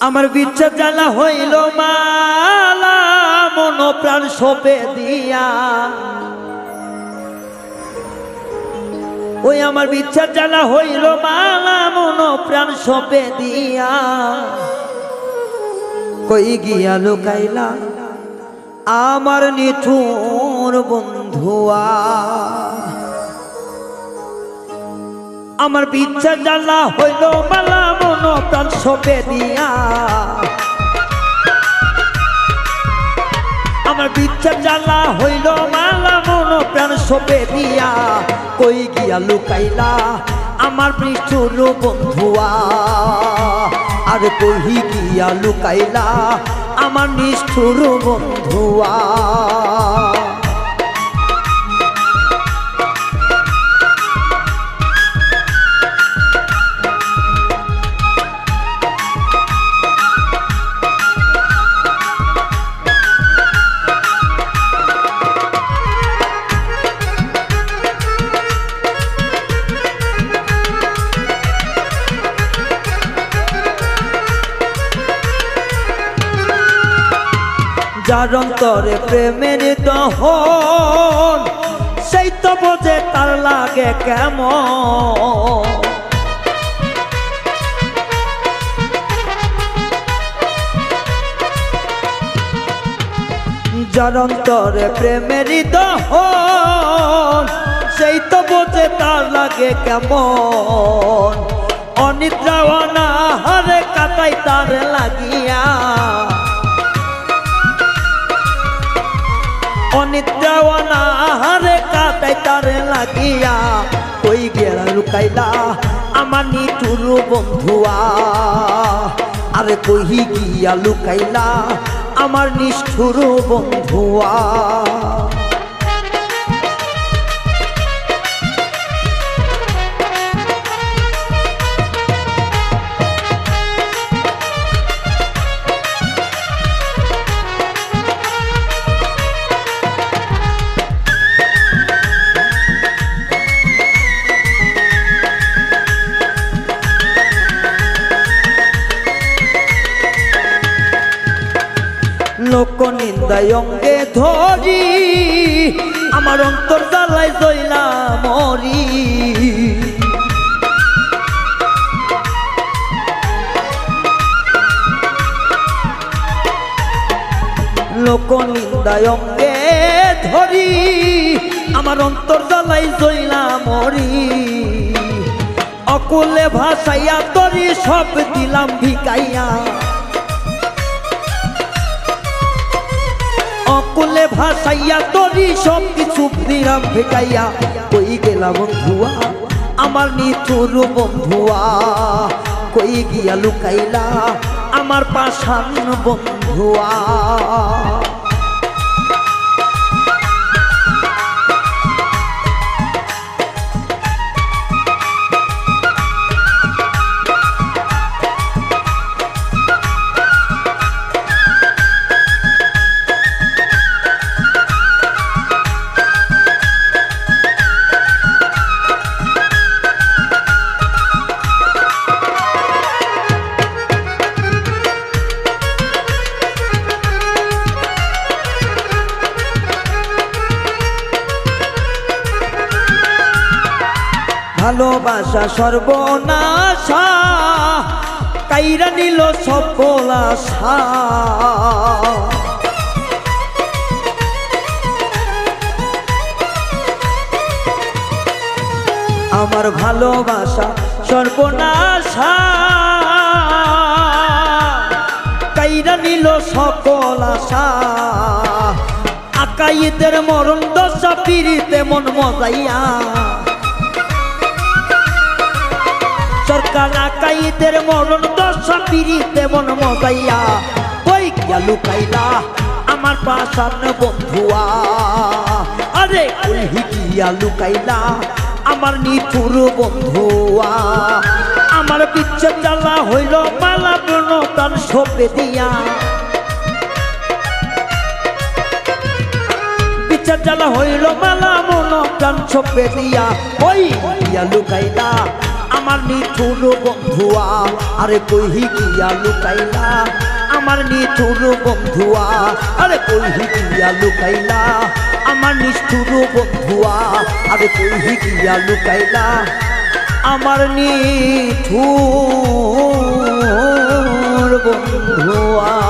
আমার বিচ্ছা জ্বালা হইল মালা, মন প্রাণ সপে দিয়া। ওই আমার বিচ্ছা জ্বালা হইল মালা, মন প্রাণ সপে দিয়া। কই গিয়া লুকাইলা? আমার নিঠুর বন্ধুয়া। আমার বিচ্ছা জ্বালা হইল মালা, মন সপে দিয়া। আমার বিচ্ছা জ্বালা হইল মালা, মন প্রাণ সপে দিয়া। কই গিয়া লুকাইলা আমার পৃষ্ঠুর বন্ধুয়া? আর কহি গিয়া লুকাইলা আমার নিষ্ঠুর বন্ধুয়া? যার অন্তরে প্রেমের দহন, সেই তো বোঝে তার লাগে কেমন। যার প্রেমের দহন, সেই তো বোঝে তার লাগে কেমন। অনিদ্রা অনাহারে কাটাই তার লাগিয়া। অনিদ্রাওয়ানা হারে কাটাই তারে লাগিয়া। কই গেলা লুকাইলা, আমার নিটুর বন্ধুয়া। আরে কহি গিয়া লুকাইলা, আমার নিষ্ঠুর বন্ধুয়া। লোক নিন্দায় অঙ্গে ধরি, আমার অন্তর জ্বালাই জইলা মরি। লোক নিন্দায় অঙ্গে ধরি, আমার অন্তর জ্বালাই জইলা মরি। অকুলে ভাসাইয়া তরি, সব দিলাম ভিকাইয়া। অকুলে ভাসাইয়া তরি সব কিছু দিলাম ভেটাইয়া কই গেলা বন্ধুয়া? আমার নিথুর বন্ধুয়া, কই গিয়া লুকাইলা? আমার পাশান বন্ধুয়া। ভালোবাসা সর্বনাশা, কাইরা নিল সকল আশা আমার ভালোবাসা সর্বনাশা, কাইরা নিল সকল আশা আকাইদের মরণ দশা পিড়িতে মন মজাইয়া। আকাইদের মরণ দশা পিড়িতে মন মজাইয়া ওই গিয়া লুকাইলা আমার পাশান বন্ধুয়া। আরে ওই গিয়া লুকাইলা আমার নিঠুর বন্ধুয়া। আমার বিচ্ছেদ জ্বালা হইল মালা ব্রণ তার সপে দিয়া। বিচার জ্বালা হইল মালা মন প্রাণ সপে দিয়া। ওই লুকাইলা আমার নিঠুর বন্ধুয়া, আরে কইহি গিয়া লুকাইলা? আমার নিঠুর বন্ধুয়া, আরে কইহি গিয়া লুকাইলা? আমার নিষ্ঠুর বন্ধুয়া, আরে কইহি গিয়া লুকাইলা? আমার নিঠুর বন্ধুয়া।